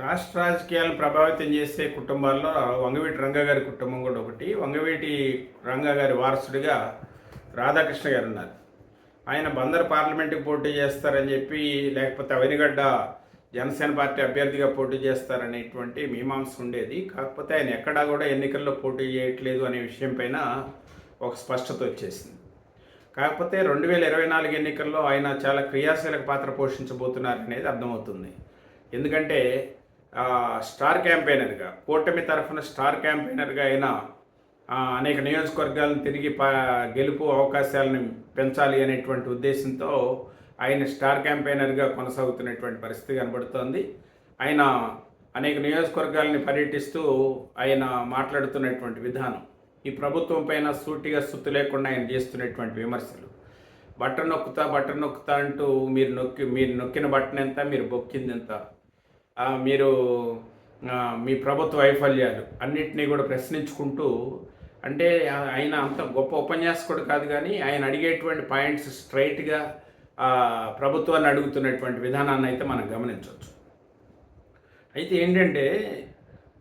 రాష్ట్ర రాజకీయాలు ప్రభావితం చేసే కుటుంబాల్లో వంగవీటి రంగ గారి కుటుంబం కూడా ఒకటి. వంగవీటి రంగా గారి వారసుడిగా రాధాకృష్ణ గారు ఉన్నారు. ఆయన బందర్ పార్లమెంట్కి పోటీ చేస్తారని చెప్పి లేకపోతే అవనిగడ్డ జనసేన పార్టీ అభ్యర్థిగా పోటీ చేస్తారనేటువంటి మీమాంస ఉండేది. కాకపోతే ఆయన ఎక్కడా కూడా ఎన్నికల్లో పోటీ చేయట్లేదు అనే విషయం పైన ఒక స్పష్టత వచ్చేసింది. కాకపోతే రెండు వేల ఇరవై నాలుగు ఎన్నికల్లో ఆయన చాలా క్రియాశీలక పాత్ర పోషించబోతున్నారు అనేది అర్థమవుతుంది. ఎందుకంటే స్టార్ క్యాంపెయినర్గా కూటమి తరఫున స్టార్ క్యాంపెయినర్గా అయినా అనేక నియోజకవర్గాలను తిరిగి ప గెలుపు అవకాశాలను పెంచాలి అనేటువంటి ఉద్దేశంతో ఆయన స్టార్ క్యాంపెయినర్గా కొనసాగుతున్నటువంటి పరిస్థితి కనబడుతోంది. ఆయన అనేక నియోజకవర్గాలని పర్యటిస్తూ ఆయన మాట్లాడుతున్నటువంటి విధానం ఈ ప్రభుత్వం పైన సూటిగా సుత్తు లేకుండా ఆయన చేస్తున్నటువంటి విమర్శలు. బట్ట నొక్కుతా బట్ట నొక్కుతా అంటూ మీరు నొక్కి మీరు నొక్కిన బట్టన్ ఎంత మీరు బొక్కింది ఎంత మీరు మీ ప్రభుత్వ వైఫల్యాలు అన్నిటినీ కూడా ప్రశ్నించుకుంటూ అంటే ఆయన అంత గొప్ప ఉపన్యాసకుడు కాదు కానీ ఆయన అడిగేటువంటి పాయింట్స్ స్ట్రైట్గా ప్రభుత్వాన్ని అడుగుతున్నటువంటి విధానాన్ని అయితే మనం గమనించవచ్చు. అయితే ఏంటంటే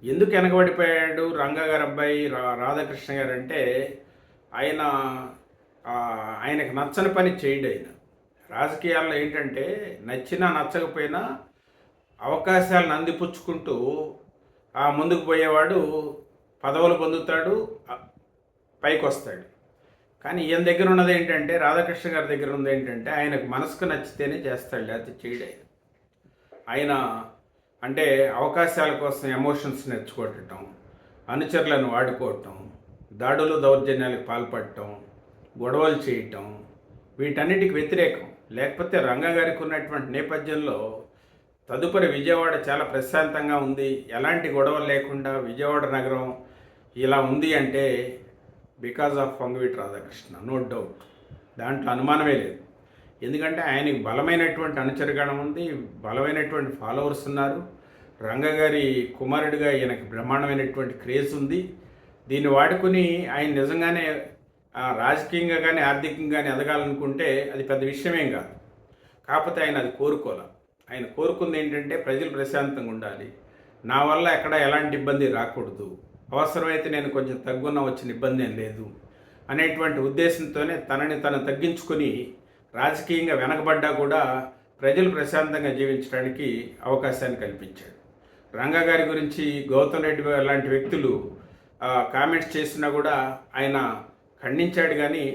ఎందుకు వెనకబడిపోయాడు రంగగారు అబ్బాయి రా రాధాకృష్ణ గారు అంటే ఆయన ఆయనకు నచ్చని పని చేయడు ఆయన. రాజకీయాల్లో ఏంటంటే నచ్చినా నచ్చకపోయినా అవకాశాలను అందిపుచ్చుకుంటూ ఆ ముందుకు పోయేవాడు పదవులు పొందుతాడు పైకి వస్తాడు కానీ ఈయన దగ్గర ఉన్నది ఏంటంటే రాధాకృష్ణ గారి దగ్గర ఉన్నది ఏంటంటే ఆయనకు మనసుకు నచ్చితేనే చేస్తాడు లేకపోతే చేయడే ఆయన అంటే అవకాశాల కోసం ఎమోషన్స్ నేర్చుకోవటం అనుచరులను వాడుకోవటం దాడులు దౌర్జన్యాలకు పాల్పడటం గొడవలు చేయటం వీటన్నిటికి వ్యతిరేకం. లేకపోతే రంగగారికి ఉన్నటువంటి నేపథ్యంలో తదుపరి విజయవాడ చాలా ప్రశాంతంగా ఉంది. ఎలాంటి గొడవలు లేకుండా విజయవాడ నగరం ఇలా ఉంది అంటే because of Vangaveeti Radhakrishna no doubt దాంట్లో అనుమానమే లేదు. ఎందుకంటే ఆయనకి బలమైనటువంటి అనుచరగణం ఉంది బలమైనటువంటి ఫాలోవర్స్ ఉన్నారు. రంగగారి కుమారుడిగా ఈయనకి బ్రహ్మాండమైనటువంటి క్రేజ్ ఉంది. దీన్ని వాడుకుని ఆయన నిజంగానే రాజకీయంగా కానీ ఆర్థికంగా కానీ ఎదగాలనుకుంటే అది పెద్ద విషయమేం కాదు. కాకపోతే ఆయన అది కోరుకోలే. ఆయన కోరుకుంది ఏంటంటే ప్రజలు ప్రశాంతంగా ఉండాలి. నా వల్ల ఎక్కడ ఎలాంటి ఇబ్బంది రాకూడదు. అవసరమైతే నేను కొంచెం తగ్గున్న వచ్చిన ఇబ్బంది ఏం లేదు అనేటువంటి ఉద్దేశంతోనే తనని తను తగ్గించుకొని రాజకీయంగా వెనకబడ్డా కూడా ప్రజలు ప్రశాంతంగా జీవించడానికి అవకాశాన్ని కల్పించాడు. రంగా గారి గురించి గౌతమ్ రెడ్డి లాంటి వ్యక్తులు కామెంట్స్ చేసినా కూడా ఆయన ఖండించాడు కానీ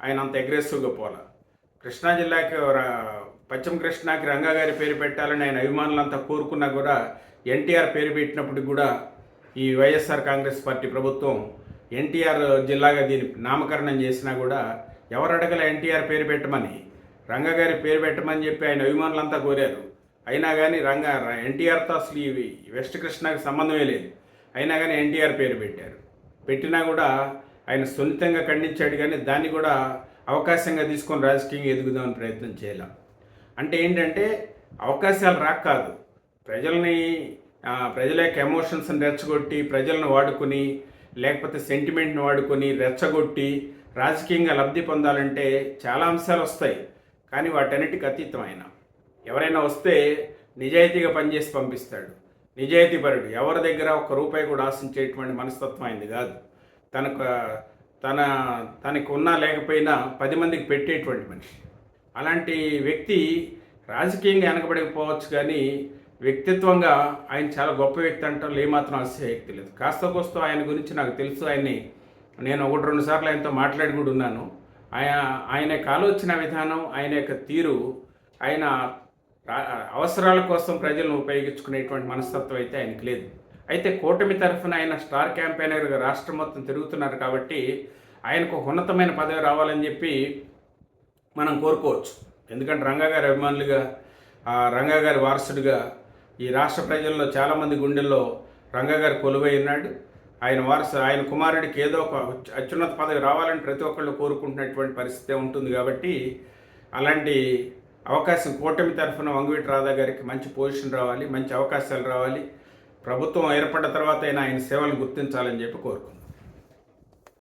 ఆయన అంత అగ్రెసివ్గా పోలా. కృష్ణా జిల్లాకి పశ్చిమ కృష్ణాకి రంగా గారి పేరు పెట్టాలని ఆయన అభిమానులంతా కోరుకున్నా కూడా ఎన్టీఆర్ పేరు పెట్టినప్పటికి కూడా ఈ వైఎస్ఆర్ కాంగ్రెస్ పార్టీ ప్రభుత్వం ఎన్టీఆర్ జిల్లాగా దీని నామకరణం చేసినా కూడా ఎవరు అడగల ఎన్టీఆర్ పేరు పెట్టమని. రంగా గారి పేరు పెట్టమని చెప్పి ఆయన అభిమానులంతా కోరారు. అయినా కానీ రంగా ఎన్టీఆర్తో అసలు ఇవి వెస్ట్ కృష్ణాకి సంబంధమే లేదు. అయినా కానీ ఎన్టీఆర్ పేరు పెట్టారు. పెట్టినా కూడా ఆయన సున్నితంగా ఖండించాడు కానీ దాన్ని కూడా అవకాశంగా తీసుకొని రాజకీయంగా ఎదుగుదామని ప్రయత్నం చేయలేం. అంటే ఏంటంటే అవకాశాలు రాక కాదు. ప్రజల్ని ప్రజల యొక్క ఎమోషన్స్ని రెచ్చగొట్టి ప్రజలను వాడుకొని లేకపోతే సెంటిమెంట్ని వాడుకొని రెచ్చగొట్టి రాజకీయంగా లబ్ధి పొందాలంటే చాలా అంశాలు వస్తాయి. కానీ వాటన్నిటికి అతీతమైన. ఎవరైనా వస్తే నిజాయితీగా పనిచేసి పంపిస్తాడు. నిజాయితీపరుడు ఎవరి దగ్గర ఒక్క రూపాయి కూడా ఆశించేటువంటి మనస్తత్వం అయింది కాదు. తనకు తన తనకు ఉన్నా లేకపోయినా పది మందికి పెట్టేటువంటి మనిషి. అలాంటి వ్యక్తి రాజకీయంగా వెనకబడకపోవచ్చు కానీ వ్యక్తిత్వంగా ఆయన చాలా గొప్ప వ్యక్తి అంటారు ఏమాత్రం అతిశయక్తి లేదు. కాస్త కోస్తో ఆయన గురించి నాకు తెలుసు ఆయన్ని నేను ఒకటి రెండు సార్లు ఆయనతో మాట్లాడి కూడా ఉన్నాను. ఆయన ఆయన యొక్క ఆలోచన విధానం ఆయన యొక్క తీరు ఆయన అవసరాల కోసం ప్రజలను ఉపయోగించుకునేటువంటి మనస్తత్వం అయితే ఆయనకు లేదు. అయితే కూటమి తరఫున ఆయన స్టార్ క్యాంపెయినర్గా రాష్ట్రం మొత్తం తిరుగుతున్నారు కాబట్టి ఆయనకు ఉన్నతమైన పదవి రావాలని చెప్పి మనం కోరుకోవచ్చు. ఎందుకంటే రంగా గారి అభిమానులుగా ఆ రంగా గారి వారసుడిగా ఈ రాష్ట్ర ప్రజల్లో చాలామంది గుండెల్లో రంగా గారు కొలువై ఉన్నాడు. ఆయన వారసు ఆయన కుమారుడికి ఏదో ఒక అత్యున్నత పదవి రావాలని ప్రతి ఒక్కళ్ళు కోరుకుంటున్నటువంటి పరిస్థితి ఉంటుంది కాబట్టి అలాంటి అవకాశం కూటమి తరఫున వంగవీటి రాధా గారికి మంచి పొజిషన్ రావాలి మంచి అవకాశాలు రావాలి. ప్రభుత్వం ఏర్పడ్డ తర్వాత అయినా ఆయన సేవలు గుర్తించాలని చెప్పి కోరుకుంటున్నాను